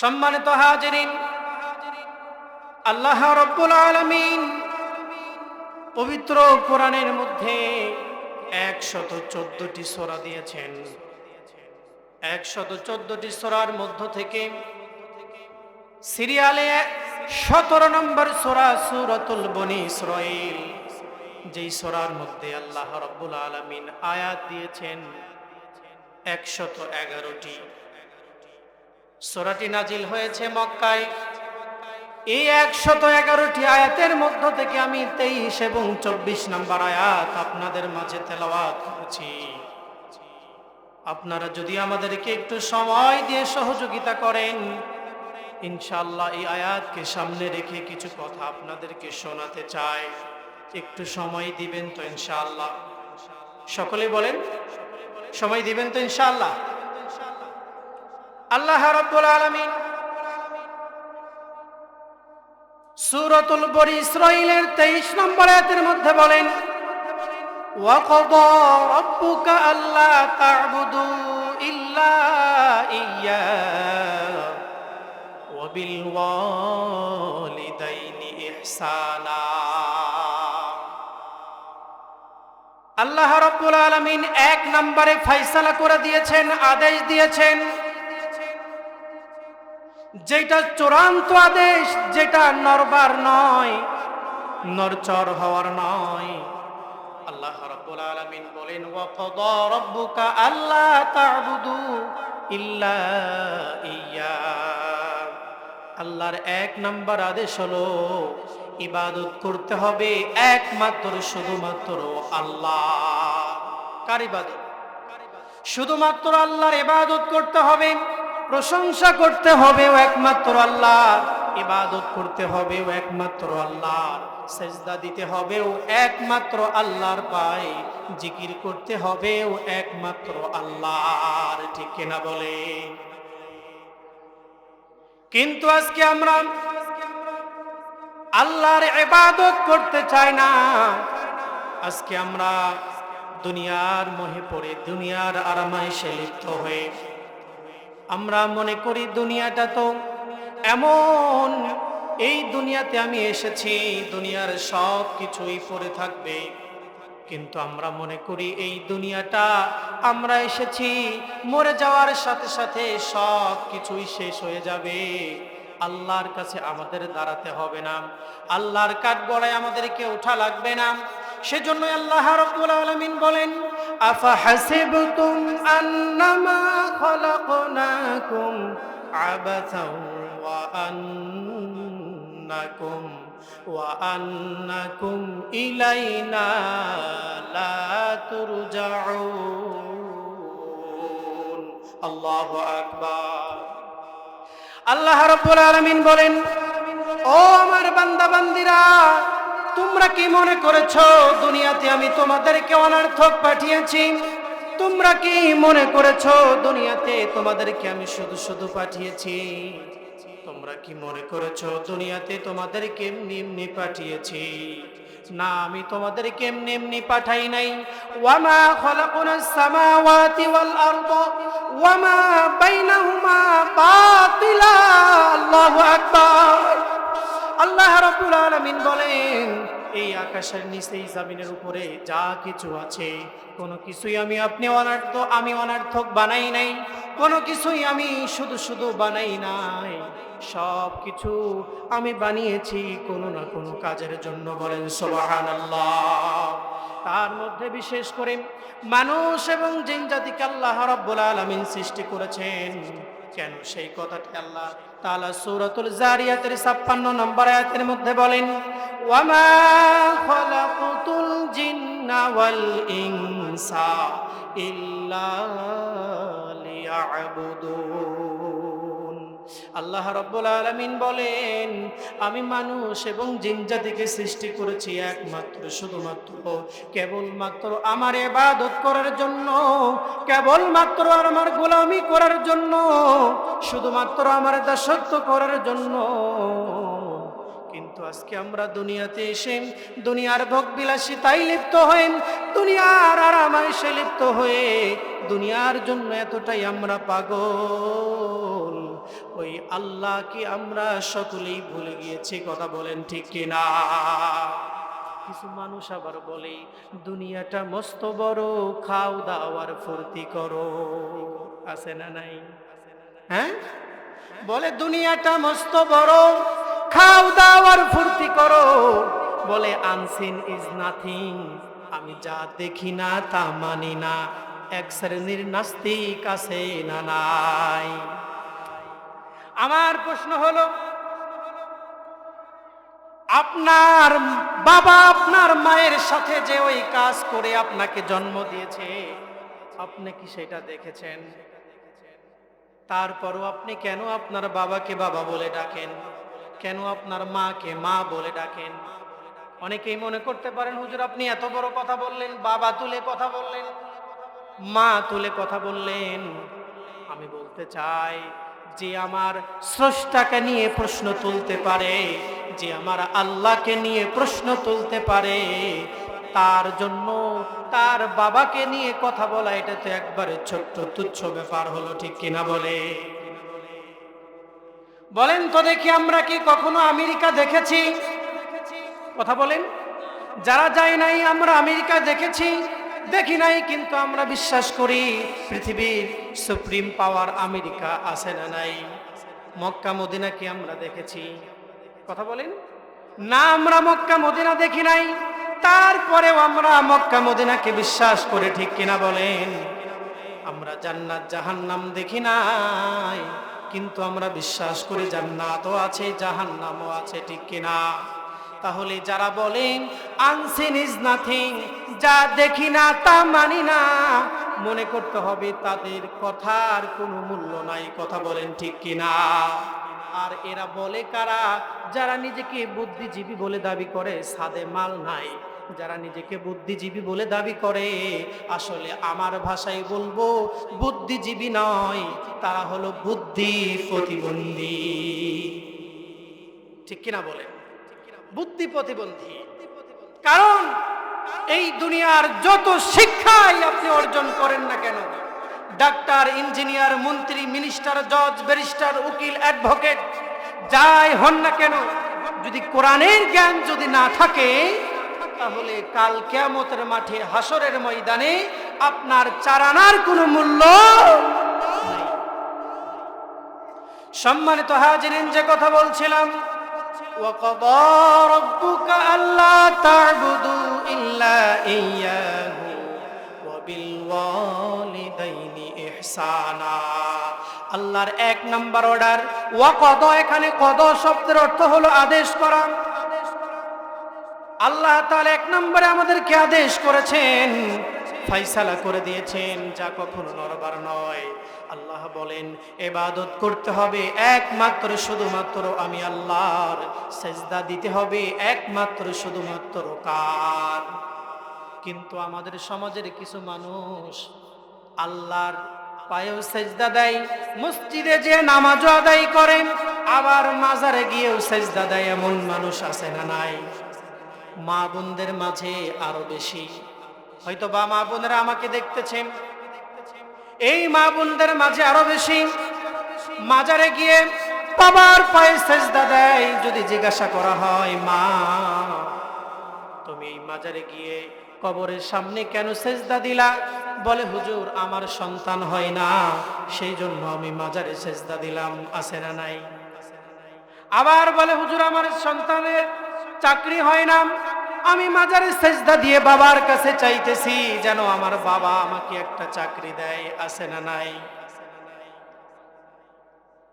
সম্মানিত হাজিরিন, আল্লাহ রব্বুল আলমিন পবিত্র কোরআনের মধ্যে একশত চোদ্দটি সোরা দিয়েছেন। একশত চোদ্দটি সোরার মধ্য থেকে সিরিয়ালে সতেরো নম্বর সোরা সুরতুল বনি ইসরাইল যেই সোরার মধ্যে আল্লাহ রব্বুল আলমিন আয়াত দিয়েছেন, একশত এগারোটি। সোরাটি নাজিল হয়েছে মক্কায়। এই একশত এগারোটি আয়াতের মধ্য থেকে আমি তেইশ এবং চব্বিশ নম্বর আয়াত আপনাদের মাঝে তেলাওয়াত করেছি। আপনারা যদি আমাদেরকে একটু সময় দিয়ে সহযোগিতা করেন ইনশাল্লাহ এই আয়াতকে সামনে রেখে কিছু কথা আপনাদেরকে শোনাতে চাই। একটু সময় দিবেন তো ইনশাল্লাহ সকলে বলেন, সময় দিবেন তো ইনশাআল্লাহ? আল্লাহ রব্বুল আলামিন সূরাতুল বনি ইসরাঈলের 23 নম্বর আয়াতের মধ্যে বলেন وقضى ربك ألا تعبدوا إلا إياه وبالوالدين إحسانا আল্লাহ রব্বুল আলমিন এক নম্বরে ফাইসালা করে দিয়েছেন আদেশ দিয়েছেন যেটা চূড়ান্ত আদেশ, যেটা নরবার নয়, নরচর হওয়ার নয়। আল্লাহ রাব্বুল আলামিন বলেন, ওয়া ওয়াকাদা রাব্বুকা আল্লা তা'বুদু ইল্লা ইয়্যা আল্লাহর এক নাম্বার আদেশ হলো, ইবাদত করতে হবে একমাত্র, শুধুমাত্র আল্লাহ। কার ইবাদত? শুধুমাত্র আল্লাহর ইবাদত করতে হবে। প্রশংসা করতে হবে একমাত্র আল্লাহ। ইবাদত করতে হবে একমাত্র আল্লাহ। সেজদা দিতে হবে ও একমাত্র আল্লাহর পায়ে। জিকির করতে হবে ও একমাত্র আল্লাহর। ঠিক কিনা বলে? কিন্তু আজকে আমরা আল্লাহর ইবাদত করতে চাই না। আজকে আমরা দুনিয়ার মোহে পড়ে, দুনিয়ার আরামাইশে লিপ্ত হয়ে আমরা মনে করি দুনিয়াটা তো এমন, এই দুনিয়াতে আমি এসেছি, দুনিয়ার সব কিছুই পড়ে থাকবে। কিন্তু আমরা মনে করি এই দুনিয়াটা আমরা এসেছি, মরে যাওয়ার সাথে সাথে সব কিছুই শেষ হয়ে যাবে। আল্লাহর কাছে আমাদের দাঁড়াতে হবে না। আল্লাহর কাঠ গড়ায় আমাদেরকে ওঠা লাগবে না। সেজন্য আল্লাহ রাব্বুল আলামিন বলেন খলাকনাকুম আবাসাও ওয়া আন্নাকুম ওয়া আন্নাকুম ইলাইনা লা তুরজাউন। আল্লাহু আকবার। আল্লাহ রাব্বুল আলামিন বলেন, ও আমার বান্দা বান্দিরা তোমরা কি মনে করেছ? দুনিয়াতে আমি তোমাদেরকে অনর্থক পাঠিয়েছি। তোমরা কি মনে করেছ? দুনিয়াতে তোমাদেরকে আমি শুধু শুধু পাঠিয়েছি। তোমরা কি মনে করেছ? দুনিয়াতে তোমাদেরকে এমনি পাঠিয়েছি। না, আমি তোমাদেরকে এমনি এমনি পাঠাই নাই। ওয়ামা খলাকুনাস সামাওয়াতি ওয়াল আরদ। ওয়ামা বাইনাহুমা বাতিলা। আল্লাহু আকবার। আল্লাহ রাব্বুল আলামিন বলেন এই আকাশের নিচে, এই জমিনের উপরে যা কিছু আছে, কোনো কিছুই আমি আপনি অনার্থ, আমি অনার্থক বানাই নাই। কোনো কিছুই আমি শুধু শুধু বানাই নাই। সব কিছু আমি বানিয়েছি কোনো না কোনো কাজের জন্য বলেন সোবাহান তার মধ্যে বিশেষ করে মানুষ এবং জিন জাতিকে আল্লাহ রাব্বুল আলামিন সৃষ্টি করেছেন। কেন সেই কথাটি আল্লাহ তাআলা সূরাতুল জারিয়াতের 56 নম্বর আয়াতের মধ্যে বলেন, ওয়ামা খলাকুতুল জিন্না ওয়াল ইনসা ইল্লা লিয়াবুদুন। আল্লাহ রব্বুল আলামিন বলেন, আমি মানুষ এবং জিনজাতিকে সৃষ্টি করেছি একমাত্র, শুধুমাত্র, কেবলমাত্র আমার এবাদত করার জন্য, কেবলমাত্র আমার গোলামি করার জন্য, শুধুমাত্র আমার দাসত্ব করার জন্য। কিন্তু আজকে আমরা দুনিয়াতে এসে, দুনিয়ার ভোগ বিলাসিতাই লিপ্ত হয়ে, দুনিয়ার সে লিপ্ত হয়ে, দুনিয়ার জন্য এতটাই আমরা পাগল। ওই আল্লাহ কি আমরা সকলেই ভুলে গিয়েছি, কথা বলেন ঠিক কিনা? কিছু মানুষ আবার বলে, দুনিয়াটা মস্ত বড়, খাও দাওয়ার ফুর্তি করো। আছে না নাই? হ্যাঁ? বলে, দুনিয়াটা মস্ত বড়, খাও দাওয়ার ফুর্তি করো। বলে, আনসিন ইজ নাথিং, আমি যা দেখি না তা মানি না এক শ্রেণির নাস্তিক আছে না নাই? আমার প্রশ্ন হলো, আপনার বাবা আপনার মায়ের সাথে যে ওই কাজ করে আপনাকে জন্ম দিয়েছে, আপনি কি সেটা দেখেছেন? তারপরও আপনি কেন আপনার বাবাকে বাবা বলে ডাকেন? কেন আপনার মাকে মা বলে ডাকেন? অনেকেই মনে করতে পারেন, হুজুর আপনি এত বড় কথা বললেন, বাবা তুলে কথা বললেন, মা তুলে কথা বললেন। আমি বলতে চাই যে আমার স্রষ্টাকে নিয়ে প্রশ্ন তুলতে পারে, যে আমার আল্লাহকে নিয়ে প্রশ্ন তুলতে পারে, তার জন্য তার বাবাকে নিয়ে কথা বলা, এটা তো একবারে ছোট্ট তুচ্ছ ব্যাপার হলো, ঠিক কিনা বলে? বলেন তো দেখি আমরা কি কখনো আমেরিকা দেখেছি? কথা বলেন। যারা যায় নাই, আমরা আমেরিকা দেখেছি। দেখি নাই, কিন্তু আমরা বিশ্বাস করি পৃথিবীর সুপ্রিম পাওয়ার আমেরিকা আছে না নাই। মক্কা, মদিনা কি আমরা দেখেছি? কথা বলেন। না, আমরা মক্কা, মদিনা দেখি নাই। তারপরেও আমরা মক্কা, মদিনাকে বিশ্বাস করে, ঠিক কিনা বলেন? আমরা জান্নাত, জাহান্নাম দেখি নাই, কিন্তু আমরা বিশ্বাস করি জান্নাতও আছে, জাহান্নামও আছে, ঠিক কিনা? তাহলে যারা বলেন আনসিন ইজ নাথিং যা দেখি না তা মানি না, মনে করতে হবে তাদের কথার কোনো মূল্য নাই, কথা বলেন ঠিক কিনা? আর এরা বলে কারা? যারা নিজেকে বুদ্ধিজীবী বলে দাবি করে, সাদে মাল নাই। যারা নিজেকে বুদ্ধিজীবী বলে দাবি করে, আসলে আমার ভাষায় বলব, বুদ্ধিজীবী নয়, তারা হলো বুদ্ধি প্রতিবন্ধী ঠিক কিনা বলেন? বুদ্ধি প্রতিবন্ধী। কারণ এই দুনিয়ার যত শিক্ষাই আপনি অর্জন করেন না কেন, ডাক্তার, ইঞ্জিনিয়ার, মন্ত্রী, মিনিস্টার, জজ, ব্যারিস্টার, উকিল, অ্যাডভোকেট, যাই হন না কেন, যদি কোরআনের জ্ঞান যদি না থাকে, তাহলে কাল কেয়ামতের মাঠে হাসরের ময়দানে আপনার চারানার কোনো মূল্য সম্মানিত হাজিরিন, যে কথা বলছিলাম وقضى ربك ألا تعبدوا إلا إياه وبالوالدين إحسانا আল্লাহর এক নাম্বার অর্ডার ওয়াকদ এখানে কদ শব্দের অর্থ হলো আদেশ করা আল্লাহ তাআলা এক নম্বরে আমাদেরকে আদেশ করেছেন ফাইসালা করে দিয়েছেন যা কখনো নরবার নয় আল্লাহ বলেন, এবাদত করতে হবে একমাত্র, শুধুমাত্র আমি আল্লাহর। সেজদা দিতে হবে একমাত্র, শুধুমাত্র কার? কিন্তু আমাদের সমাজের কিছু মানুষ আল্লাহর পায়েও সেজদা দেয়, মসজিদে যে নামাজও আদায় করেন, আবার মাজারে গিয়েও সেজদা দেয়, এমন মানুষ আছে না নাই? মা বোনদের মাঝে আরও বেশি। হয়তো বা মা বোনেরা আমাকে দেখতেছেন এই মা বোনদের মাঝে আরও বেশি মাজারে গিয়ে বাবার পায়ে সেজদা দেয়, যদি জিজ্ঞাসা করা হয়, মা, তুমি এই মাজারে গিয়ে কবরের সামনে কেন সেজদা দিলা? বলে, হুজুর, আমার সন্তান হয় না, সেই জন্য আমি মাজারে সেজদা দিলাম, আছে না নাই? আবার বলে, হুজুর, আমার সন্তানের চাকরি হয় না আমি মাজারে সেজদা দিয়ে বাবার কাছে চাইতেছি, যেন আমার বাবা আমাকে একটা চাকরি দেয়, আছে না নাই?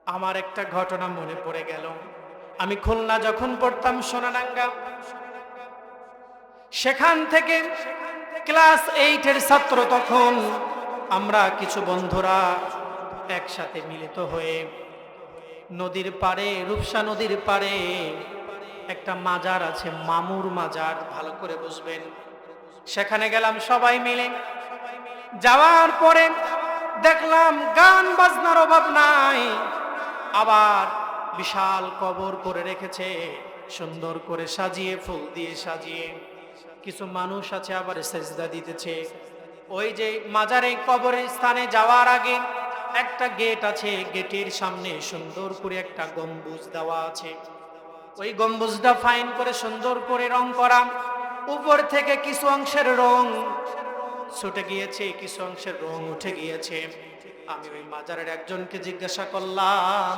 আমার একটা ঘটনা মনে পড়ে গেল। আমি খুলনা যখন পড়তাম সোনানাঙ্গা সেখান থেকে ক্লাস এইটের ছাত্র তখন আমরা কিছু বন্ধুরা একসাথে মিলিত হয়ে নদীর পাড়ে, রূপসা নদীর পাড়ে একটা মাজার আছে, মামুর মাজার, ভালো করে বুঝবেন। সেখানে গেলাম সবাই মিলে। যাওয়ার পরে দেখলাম গান বাজনার অভাব নাই। আবার বিশাল কবর করে রেখেছে, সুন্দর করে সাজিয়ে, ফুল দিয়ে সাজিয়ে। কিছু মানুষ আছে আবার সেজদা দিতেছে। ওই যে মাজারে কবরের স্থানে যাওয়ার আগে একটা গেট আছে, গেটের সামনে সুন্দর করে একটা গম্বুজ দেওয়া আছে। ওই গম্বুজটা ফাইন করে সুন্দর করে রং করা। উপর থেকে কিছু অংশের রং ছুটে গিয়েছে, কিছু অংশের রং উঠে গিয়েছে। আমি ওই মাজারের একজনকে জিজ্ঞাসা করলাম,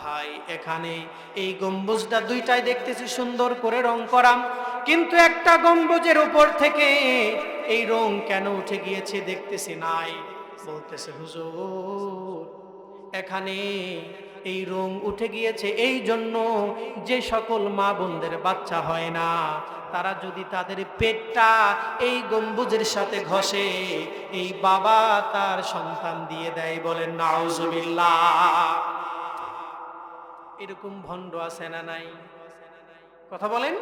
ভাই, এখানে এই গম্বুজটা দুইটাই দেখতেছি সুন্দর করে রং করাম কিন্তু একটা গম্বুজের উপর থেকে এই রং কেন উঠে গিয়েছে দেখতেছি নাই। বলতেছে, হুজুর, এখানে এই রং উঠে গিয়েছে, এই জন্য যে সকল মা বোনদের বাচ্চা হয় না। তারা যদি তাদের পেটটা এই গম্বুজের সাথে ঘষে, এই বাবা তার সন্তান দিয়ে দেয় বলেন, নাউজুবিল্লাহ। এরকম ভণ্ড আছে না নাই? কথা বলেন।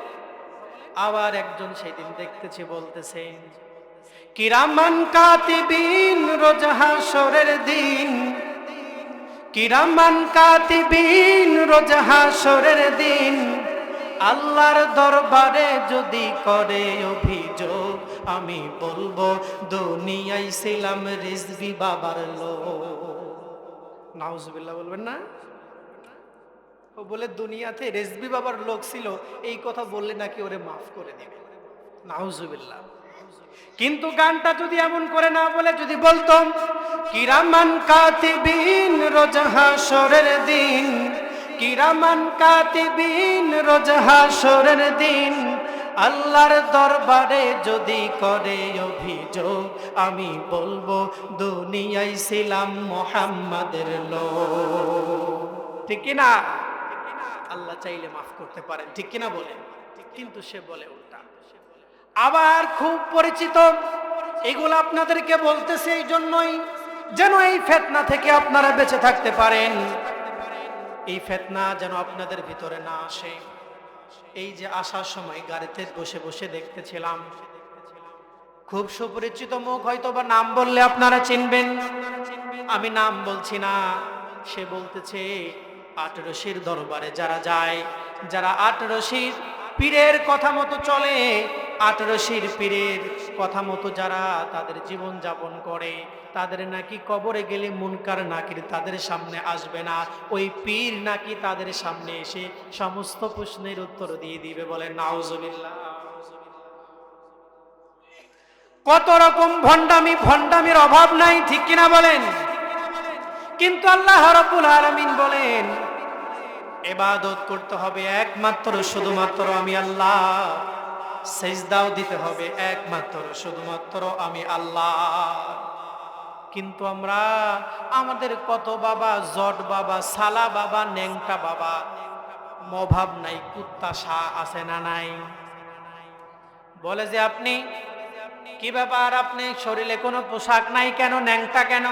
আবার একজন সেদিন দেখতেছে, বলতেছে, কিরামান কাতিবিন, রোজ হাসরের দিন কিরামান কাতিবিন, রোজ হাসরের দিন। আল্লাহর দরবারে যদি করে অভিযোগ, আমি বলব, দুনিয়ায় ছিলাম রিজবি বাবার লোক। নাউজুবিল্লাহ বলবেন না? ও বলে, দুনিয়াতে রেজবি বাবার লোক ছিল, এই কথা বললে নাকি ওরে মাফ করে দিবে? নাউজুবিল্লাহ। কিন্তু গানটা যদি এমন করে না বলে যদি বলতাম, কিরামান কাতিবিন রোজ হাসরের দিন, কিরামান কাতিবিন রোজ হাসরের দিন, আল্লাহর দরবারে যদি করে অভিযোগ, আমি বলব দুনিয়ায় ছিলাম মোহাম্মদের লোক। ঠিক কিনা? আল্লাহ চাইলে মাফ করতে পারেন, ঠিক কিনা বলেন? কিন্তু সে বলে উল্টা। আবার খুব পরিচিত। এগুলো আপনাদেরকে বলতেছে এই জন্যই যেন এই ফেতনা থেকে আপনারা বেঁচে থাকতে পারেন। এই ফেতনা যেন আপনাদের ভিতরে না আসে। এই যে আসার সময় গাড়িতে বসে বসে দেখতেছিলাম। খুব সুপরিচিত মুখ হয়তো বা নাম বললে আপনারা চিনবেন। আমি নাম বলছি না। সে বলতেছে আটরশির দরবারে যারা যায়, যারা আটরশির পীরের কথা মতো চলে আটরশির পীরের কথা মতো যারা তাদের জীবন যাপন করে, তাদের নাকি কবরে গেলে মুনকার নাকির তাদের সামনে আসবে না। ওই পীর নাকি তাদের সামনে এসে সমস্ত প্রশ্নের উত্তর দিয়ে দিবে, বলে নাউজুবিল্লাহ। কত রকম ভণ্ডামি, ভণ্ডামির অভাব নাই, ঠিক কিনা বলেন? কিন্তু আল্লাহ রাব্বুল আলামিন বলেন এবাদত করতে হবে একমাত্র, শুধুমাত্র আমি আল্লাহ। সেজদাও দিতে হবে একমাত্র, শুধুমাত্র আমি আল্লাহ। কিন্তু আমরা, আমাদের কত বাবা, জট বাবা, সালা বাবা, ন্যাংটা বাবা, মভাব নাই, কুত্তা, সা আছে না নাই? বলে যে আপনি, কি ব্যাপার আপনি? শরীরে কোনো পোশাক নাই কেন? ন্যাংটা কেন?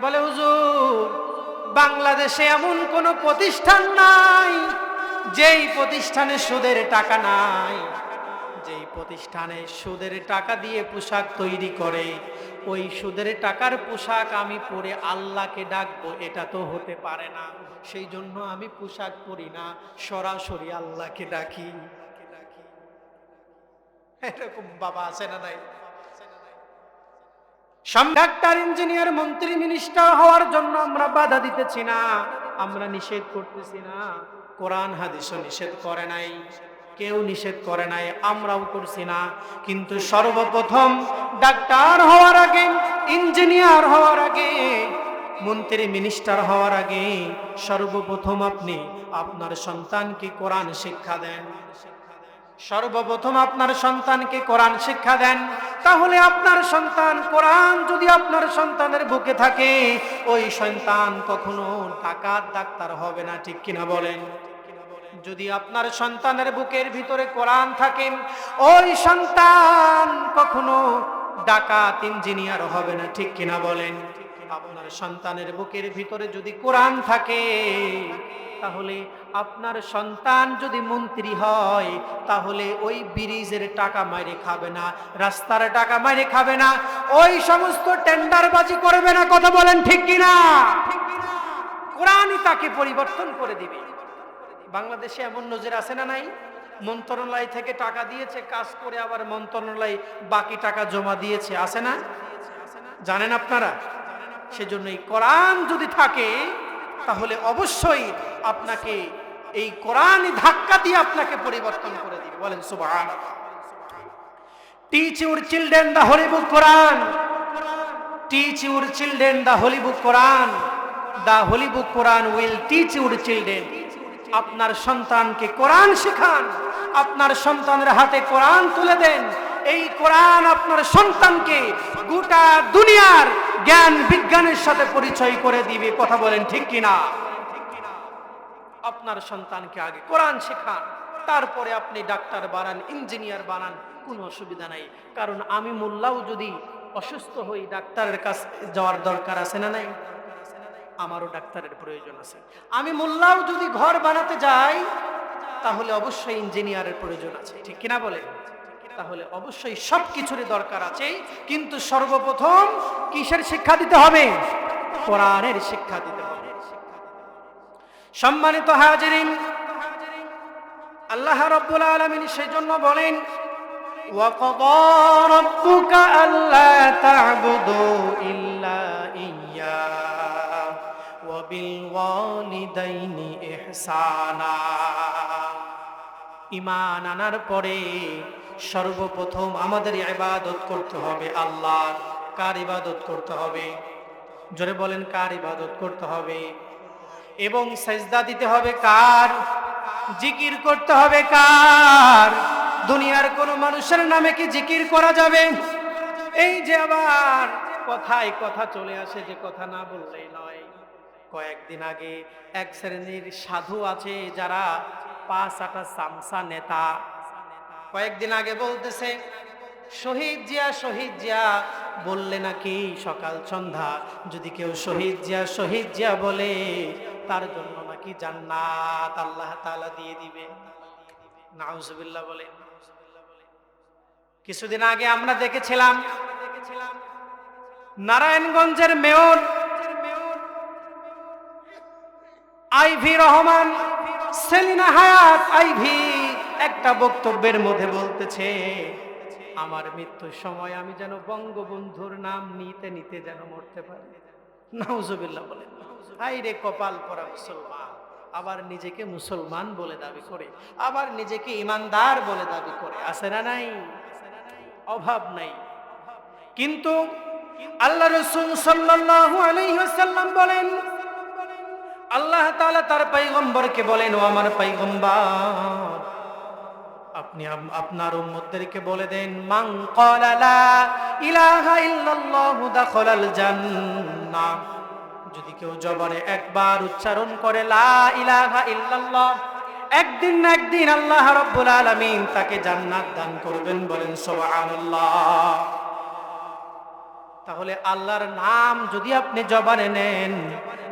বলে, হুজুর বাংলাদেশে এমন কোনো প্রতিষ্ঠান নাই, যেই প্রতিষ্ঠানে সুদের টাকা নাই। যেই প্রতিষ্ঠানে সুদের টাকা দিয়ে পোশাক তৈরি করে, ওই সুদের টাকার পোশাক আমি পরে আল্লাহকে ডাকবো, এটা তো হতে পারে না। সেই জন্য আমি পোশাক পরি না, সরাসরি আল্লাহকে ডাকি। এরকম বাবা আছে না নাই? ডাক্তার, ইঞ্জিনিয়ার, মন্ত্রী, মিনিস্টার হওয়ার জন্য আমরা বাধা দিতেছি না। আমরা নিষেধ করতেছি না। কোরআন, হাদিসও নিষেধ করে নাই। কেউ নিষেধ করে নাই, আমরাও করছি না। কিন্তু সর্বপ্রথম ডাক্তার হওয়ার আগে, ইঞ্জিনিয়ার হওয়ার আগে, মন্ত্রী, মিনিস্টার হওয়ার আগে সর্বপ্রথম আপনি আপনার সন্তানকে কোরআন শিক্ষা দেন। সর্বপ্রথম আপনার সন্তানকে কোরআন শিক্ষা দেন। তাহলে আপনার সন্তান কোরআন যদি আপনার সন্তানের বুকে থাকে, ওই সন্তান কখনো ডাকাত, ডাক্তার হবে না, ঠিক কিনা বলেন? যদি আপনার সন্তানের বুকের ভিতরে কোরআন থাকেন ওই সন্তান কখনো ডাকাত, ইঞ্জিনিয়ার হবে না, ঠিক কিনা বলেন? আপনার সন্তানের বুকের ভিতরে যদি কোরআন থাকে তাহলে আপনার সন্তান যদি মন্ত্রী হয়, তাহলে ওই ব্রিজের টাকা মাইরে খাবে না, রাস্তার টাকা মাইরে খাবে না, ওই সমস্ত টেন্ডারবাজি করবে না, কথা বলেন ঠিক কিনা? কোরআনই তাকে পরিবর্তন করে দিবে। বাংলাদেশে এমন নজর আছে না নাই? মন্ত্রণালয় থেকে টাকা দিয়েছে, কাজ করে আবার মন্ত্রণালয় বাকি টাকা জমা দিয়েছে, আছে না? জানেন আপনারা? সেজন্য এই কোরআন যদি থাকে তাহলে অবশ্যই আপনাকে এই কোরআনই ধাক্কা দিয়ে আপনাকে পরিবর্তন করে দিবে। বলেন সুবহান teach your children the holy book Quran teach your children the holy book Quran the holy book Quran will teach your children আপনার সন্তানকে কোরআন শেখান। আপনার সন্তানের হাতে কোরআন তুলে দেন। এই কোরআন আপনার সন্তানকে গোটা দুনিয়ার জ্ঞান বিজ্ঞানের সাথে পরিচয় করে দিবে। কথা বলেন ঠিক কিনা? আপনার সন্তানকে আগে কোরআন শেখান, তারপরে আপনি ডাক্তার বানান, ইঞ্জিনিয়ার বানান, কোনো অসুবিধা নাই। কারণ আমি মোল্লাও যদি অসুস্থ হই, ডাক্তারের কাছে যাওয়ার দরকার আছে না নাই? আমারও ডাক্তারের প্রয়োজন আছে। আমি মোল্লাও যদি ঘর বানাতে যাই, তাহলে অবশ্যই ইঞ্জিনিয়ারের প্রয়োজন আছে। ঠিক কিনা বলে তাহলে অবশ্যই সব কিছুরই দরকার আছে কিন্তু সর্বপ্রথম কিসের শিক্ষা দিতে হবে কোরআনের শিক্ষা দিতে হবে সম্মানিত হাজিরিন আল্লাহ রব্বুল আলমিন সেই জন্য বলেন وقضى ربك ألا تعبدوا إلا إياه وبالوالدين إحسانا ইমান আনার পরে সর্বপ্রথম আমাদের ইবাদত করতে হবে, আল্লাহর কার ইবাদত করতে হবে? জোরে বলেন, কার ইবাদত করতে হবে? এবং সেজদা দিতে হবে কার? জিকির করতে হবে কার? দুনিয়ার কোন মানুষের নামে কি জিকির করা যাবে? এই যে আবার কথায় কথা চলে আসে, যে কথা না বললেই নয়। কয়েকদিন আগে এক শ্রেণির সাধু আছে যারা পাঁচ আটা সামসা নেতা। কয়েকদিন আগে বলতেছে, শহীদ জিয়া শহীদ জিয়া, বললে নাকি সকাল সন্ধ্যা, যদি কেউ শহীদ জিয়া শহীদ জিয়া বলে, তার জন্য নাকি জান্নাত আল্লাহ তাআলা দিয়ে দিবে? নাউজুবিল্লাহ বলে। কিছুদিন আগে আমরা দেখেছিলাম, নারায়ণগঞ্জের মেয়র আইভি রহমান, সেলিনা হায়াত আইভি একটা বক্তব্যের মধ্যে বলতেছে, আমার মৃত্যুর সময় আমি যেন বঙ্গবন্ধুর নাম নিতে নিতে যেন মরতে পারি। নাউজুবিল্লাহ বলে হাই রে কপাল পরা মুসলমান, আবার নিজেকে মুসলমান বলে দাবি করে, আবার নিজেকে ইমানদার বলে দাবি করে, আছে না নাই? অভাব নাই। কিন্তু আল্লাহ রসুল সাল্লাল্লাহু আলাইহি ওয়াসাল্লাম বলেন, আল্লাহ তাআলা তার পয়গম্বরকে বলেন, ও আমার পয়গম্বর আপনি আপনার উম্মতদেরকে বলে দেন, মান ক্বালা লা ইলাহা ইল্লাল্লাহু দাখালাল জান্নাহ। যদি কেউ জবানে একবার উচ্চারণ করে, লা ইলাহা ইল্লাল্লাহ, একদিন না একদিন আল্লাহ রাব্বুল আলামিন তাকে জান্নাত দান করবেন, বলেন, সুবহানাল্লাহ। তাহলে আল্লাহর নাম যদি আপনি জবানে নেন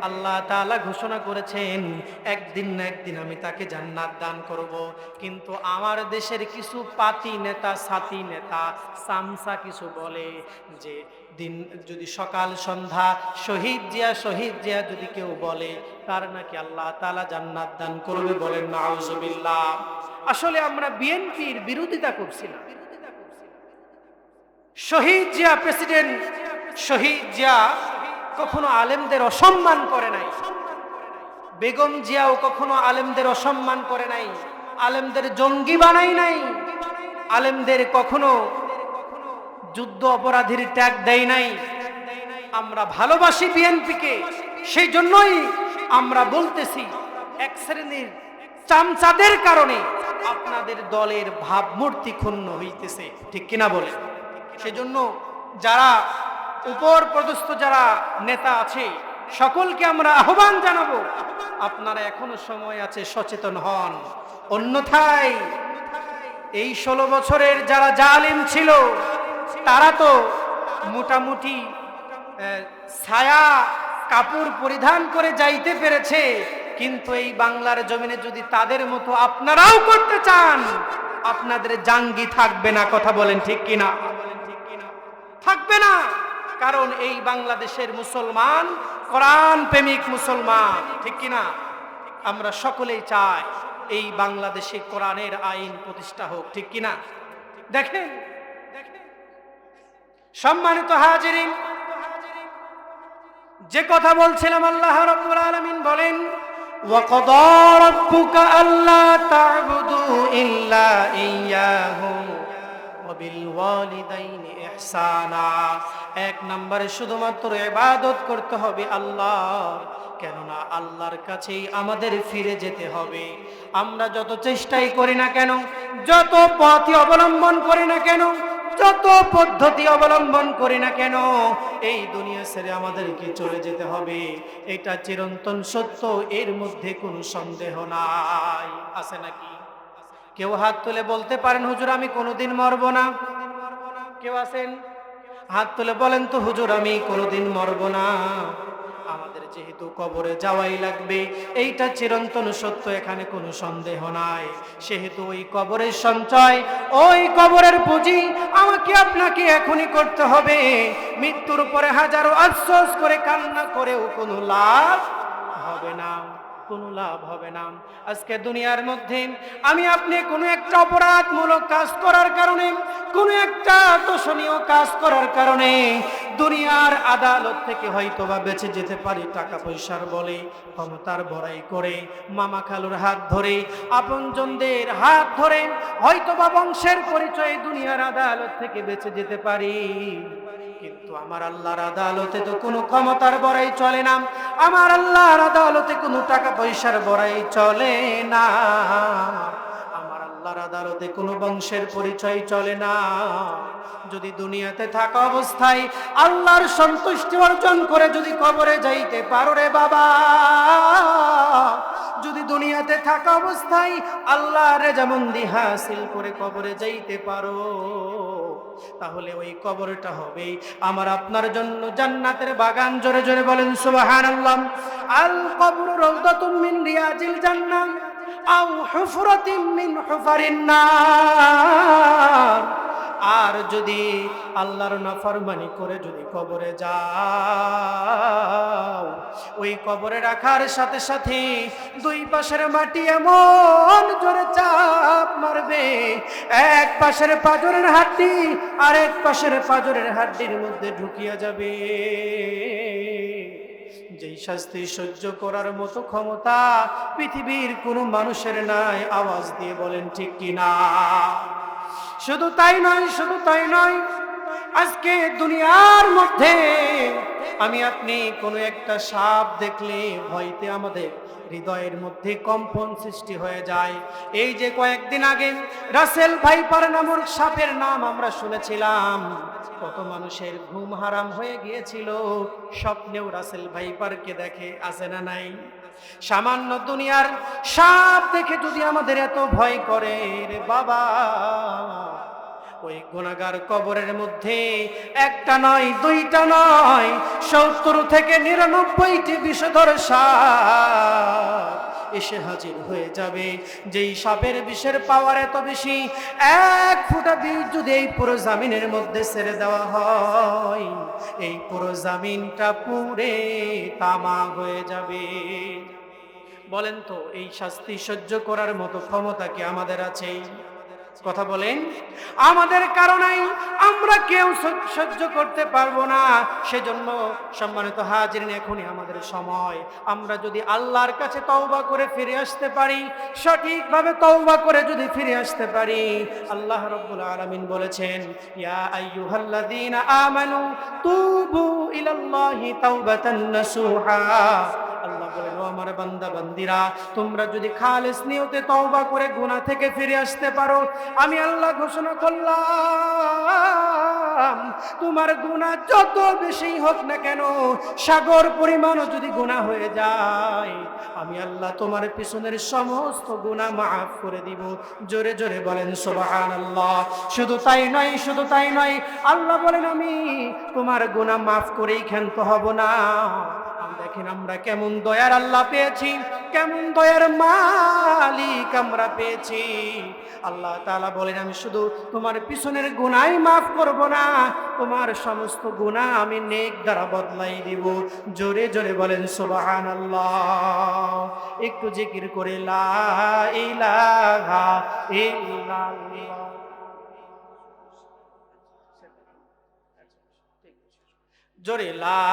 আল্লাহ তাআলা ঘোষণা করেছেন, একদিন না একদিন আমি তাকে জান্নাত দান করব। কিন্তু আমার দেশের কিছু পাতি নেতা, সাথী নেতা, সামসা কিছু বলে যে, দিন যদি সকাল সন্ধ্যা, শহীদ জিয়া শহীদ জিয়া যদি কেউ বলে, তার নাকি আল্লাহ তালা জান্নাত দান করবে বলেন নাউজুবিল্লাহ। আসলে আমরা বিএনপির বিরোধিতা করছি না। শহীদ জিয়া প্রেসিডেন্ট, শহীদ জিয়া কখনো আলেমদের অসম্মান করে নাই। বেগম জিয়াও কখনো আলেমদের অসম্মান করে নাই। আলেমদের জঙ্গি বানাই নাই। আলেমদের কখনো যুদ্ধ অপরাধীর ট্যাগ দেয় নাই। আমরা ভালোবাসি বিএনপিকে, সেই জন্যই আমরা বলতেছি, এক শ্রেণির চামচাদের কারণে আপনাদের দলের ভাবমূর্তি ক্ষুণ্ণ হইতেছে। ঠিক কিনা বলে সেজন্য যারা উপর পদস্থ যারা নেতা আছে, সকলকে আমরা আহ্বান জানাব, আপনারা এখনও সময় আছে, সচেতন হন। অন্যথায় এই ষোলো বছরের যারা জালিম ছিল, তারা তো মোটামুটি ছায়া কাপড় পরিধান করে যাইতে পেরেছে, কিন্তু এই বাংলার জমিনে যদি তাদের মতো আপনারাও করতে চান, আপনাদের জাঙ্গি থাকবে না, কথা বলেন ঠিক কিনা? থাকবে না। কারণ এই বাংলাদেশের মুসলমান কোরআন প্রেমিক মুসলমান ঠিক কিনা আমরা সকলেই চাই এই বাংলাদেশে কোরআনের আইন প্রতিষ্ঠা হোক ঠিক কিনা দেখেন সম্মানিত হাজিরিন যে কথা বলছিলাম আল্লাহ রাব্বুল আলামিন বলেন وقضى ربك ألا تعبدوا إلا إياه وبالوالدين إحسانا এক নম্বরে শুধুমাত্র ইবাদত করতে হবে আল্লাহ, কেননা আল্লাহর কাছেই আমাদের ফিরে যেতে হবে। আমরা যত চেষ্টাই করি না কেন, যত পথই অবলম্বন করি না কেন, যত পদ্ধতি অবলম্বন করি না কেন, এই দুনিয়া ছেড়ে আমাদেরকে চলে যেতে হবে। এটা চিরন্তন সত্য, এর মধ্যে কোনো সন্দেহ নাই। আছে নাকি? কেউ হাত তুলে বলতে পারেন, হুজুর, আমি কোনোদিন মরব না। কেউ আছেন? হাত তুলে বলেন তো, হুজুর, আমি কোনোদিন মরব না। আমাদের যেহেতু কবরে যাওয়াই লাগবে, এইটা চিরন্তন সত্য, এখানে কোনো সন্দেহ নাই। সেহেতু ওই কবরের সঞ্চয়, ওই কবরের পুঁজি আমাকে আপনাকে এখনই করতে হবে। মৃত্যুর পরে হাজারো আফসোস করে, কান্না করেও কোনো লাভ হবে না। কোনো লাভ হবে না। আজকে দুনিয়ার মধ্যে আমি আপনি কোনো একটা অপরাধমূলক কাজ করার কারণে, কোনো একটা দোষণীয় কাজ করার কারণে দুনিয়ার আদালত থেকে হয়তো বা বেঁচে যেতে পারি টাকা পয়সার বলে, ক্ষমতার বড়াই করে, মামা খালুর হাত ধরে, আপনজনদের হাত ধরে হয়তো বা বংশের পরিচয়ে দুনিয়ার আদালত থেকে বেঁচে যেতে পারি। কিন্তু আমার আল্লাহর আদালতে তো কোনো ক্ষমতার বড়াই চলে না। আমার আল্লাহর আদালতে কোনো টাকা পয়সার বড়াই চলে না। আমার আল্লাহর আদালতে কোনো বংশের পরিচয় চলে না। যদি দুনিয়াতে থাকা অবস্থায় আল্লাহর সন্তুষ্টি অর্জন করে যদি কবরে যাইতে পারো রে বাবা। যদি দুনিয়াতে থাকা অবস্থায় আল্লাহ রেজামন্দি হাসিল করে কবরে যাইতে পারো। তাহলে ওই কবরটা হবে আমার আপনার জন্য জান্নাতের বাগান জোরে জোরে বলেন, সুবহানাল্লাহ। আল কবর রওদাতুম মিন রিয়াজিল জান্নাহ, আও হুফরাতিম মিন হুফারিন নার। আর যদি আল্লাহর নাফরমানি করে যদি কবরে যাও, ওই কবরে রাখার সাথে সাথে দুই পাশের মাটি এমন জোরে চাপ মারবে। এক পাশের পাজরের হাড্ডি আর এক পাশের পাজরের হাড্ডির মধ্যে ঢুকিয়া যাবে। যেই শাস্তি সহ্য করার মতো ক্ষমতা পৃথিবীর কোনো মানুষের নাই, আওয়াজ দিয়ে বলেন ঠিক কিনা? শুধু তাই নয়, শুধু তাই নয়, আজকে দুনিয়ার মধ্যে আমি আপনি কোনো একটা সাপ দেখলে ভয়তে আমাদের হৃদয়ের মধ্যে কম্পন সৃষ্টি হয়ে যায়। এই যে কয়েকদিন আগে রাসেল ভাইপার নামক সাপের নাম আমরা শুনেছিলাম, কত মানুষের ঘুম হারাম হয়ে গিয়েছিল, স্বপ্নেও রাসেল ভাইপারকে দেখে আসে না নাই। সামান্য দুনিয়ার সাপ দেখে যদি আমাদের এত ভয় করে, রে বাবা। ওই গুণাগার কবরের মধ্যে একটা নয়, দুইটা নয়, সত্তর থেকে নিরানব্বইটি বিষধর সাপ। এসে হাজির হয়ে যাবে। যেই সাপের বিষের পাওয়ার এত বেশি, এক ফুটা বীজ যদি এই পুরো জামিনের মধ্যে ছেড়ে দেওয়া হয়, এই পুরো জামিনটা পুরে তামা হয়ে যাবে। বলেন তো, এই শাস্তি সহ্য করার মতো ক্ষমতা কি আমাদের আছে? কথা বলেন, আমাদের কারণে আমরা কেউ সহ্য- করতে পারব না। সেজন্য সম্মানিত হাজিরিন, এখনই আমাদের সময়। আমরা যদি আল্লাহর কাছে তওবা করে ফিরে আসতে পারি, সঠিকভাবে তওবা করে যদি ফিরে আসতে পারি, আল্লাহ রাব্বুল আলামিন বলেছেন, ইয়া আইয়ুহাল্লাযীনা আমানু তুবু ইলাল্লাহি তাওবাতান নাসুহা। বলেন ও আমার বান্দা, বান্দিরা, তোমরা যদি খালেস নিয়তে তওবা করে গুনাহ থেকে ফিরে আসতে পারো, আমি আল্লাহ ঘোষণা করলাম, তোমার যত বেশি হোক না কেন, সাগর পরিমাণও যদি হয়ে যায়, আমি আল্লাহ তোমার পিছনের সমস্ত গুনাহ মাফ করে দিব। জোরে জোরে বলেন, সুবহানাল্লাহ। শুধু তাই নয়, শুধু তাই নয়, আল্লাহ বলেন, আমি তোমার গুনাহ মাফ করেই ক্ষান্ত হব না। দেখেন আমরা কেমন দয়ার আল্লাহ পেয়েছি, কেমন দয়ার মালিক আমরা পেয়েছি। আল্লাহ তাআলা বলেন, আমি শুধু তোমার পিছনের গুনাই মাফ করব না, তোমার সমস্ত গুনাহ আমি নেক দ্বারা বদলাই দিব। জোরে জোরে বলেন, সুবহানাল্লাহ। একটু জিকির করে, লা ইলাহা ইল্লাল্লাহ। জোরে, লা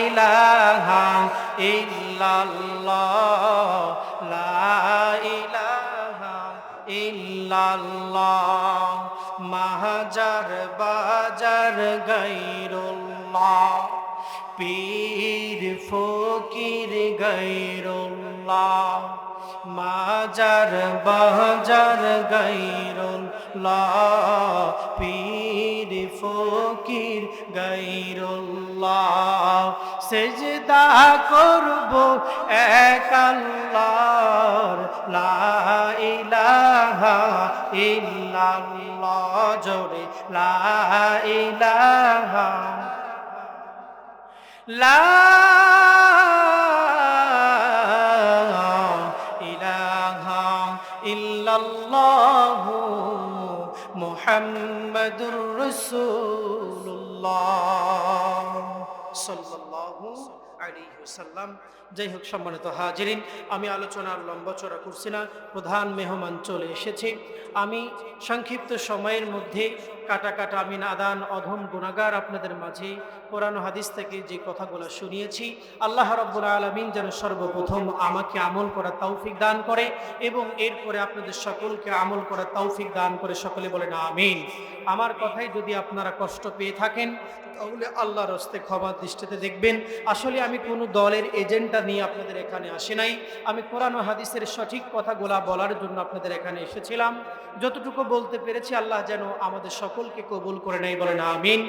ইলাহা ইল্লাল্লাহ, লা ইলাহা ইল্লাল্লাহ মাহাজার বাজার গাইরুল্লাহ, পীর ফকির গাইরুল্লাহ, মাজার বাজার গাইরুল্লাহ, পীর ফকির গাইরুল্লাহ সেজদা করব এক আল্লাহর লা ইলাহা ইল্লাল্লাহ জোরে লা ইলাহা লা মুহাম্মাদুর صلى الله عليه وسلم যাই হোক, সম্মানিত হাজিরিন, আমি আলোচনার লম্বা চড়া করছি না। প্রধান মেহমান চলে এসেছে। আমি সংক্ষিপ্ত সময়ের মধ্যে কাটা কাটা আমি নাদান, অধম গুণাগার আপনাদের মাঝে কোরআন হাদিস থেকে যে কথাগুলো শুনিয়েছি, আল্লাহ রব্বুল আলমিন যেন সর্বপ্রথম আমাকে আমল করার তৌফিক দান করে এবং এরপরে আপনাদের সকলকে আমল করার তৌফিক দান করে সকলে বলেন আমিন। আমার কথাই যদি আপনারা কষ্ট পেয়ে থাকেন, তাহলে আল্লাহর হস্তে ক্ষমা দৃষ্টিতে দেখবেন। আসলে আমি কোনো দলের এজেন্ডা নিয়ে আপনাদের এখানে আসি নাই। আমি কোরআন হাদিসের সঠিক কথাগুলা বলার জন্য আপনাদের এখানে এসেছিলাম। যতটুকু বলতে পেরেছি, আল্লাহ যেন আমাদের সকলকে কবুল করে নেয় বলেন আমিন।